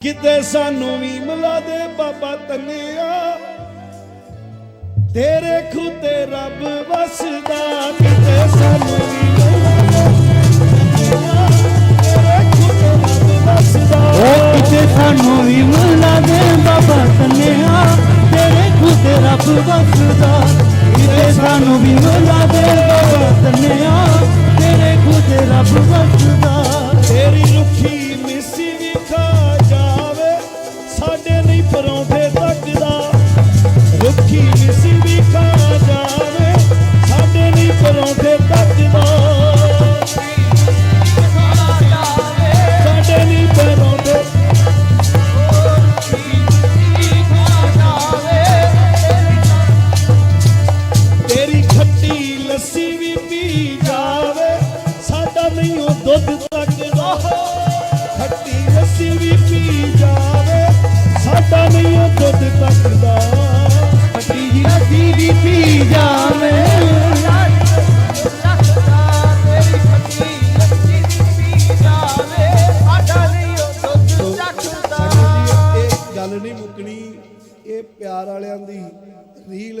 ਕਿਤੇ ਸਾਨੂੰ ਵੀ ਮਿਲਾ ਦੇ ਬਾਬਾ ਤੰਨਿਆ ਤੇਰੇ ਖੁੱਤੇ ਰੱਬ ਵਸਦਾ, ਕਿਤੇ ਸਾਨੂੰ ਵੀ ਮਿਲਾ ਦੇ ਤੇਰੇ ਖੁੱਤੇ ਰੱਬ ਵਸਦਾ। ਓ ਕਿਤੇ ਸਾਨੂੰ ਵੀ ਮਿਲਾ ਦੇ ਬਾਬਾ ਤਨਿਆ ਤੇਰੇ ਖੁਦ ਰੱਬ ਵਸਦਾ, ਕਿਤੇ ਸਾਨੂੰ ਵੀ ਮਿਲਾ ਦੇ ਪੀ ਜਾਵੇ ਸਾਡਾ ਨਹੀਂ ਉਹ ਦੁੱਧ ਤੱਕਦਾ ਖੱਟੀ ਲੱਸੀ ਵੀ ਪੀ ਜਾਵੇ ਸਾਡਾ ਨਹੀਂ ਉਹ ਦੁੱਧ ਤੱਕਦਾ ਅੱਡੀ ਜੀ ਅੱਡੀ ਵੀ ਪੀ ਜਾਵੇ। ਗੱਲ ਨਹੀਂ ਮੁੱਕਣੀ ਇਹ ਪਿਆਰ ਵਾਲਿਆਂ ਦੀ ਰੀਲ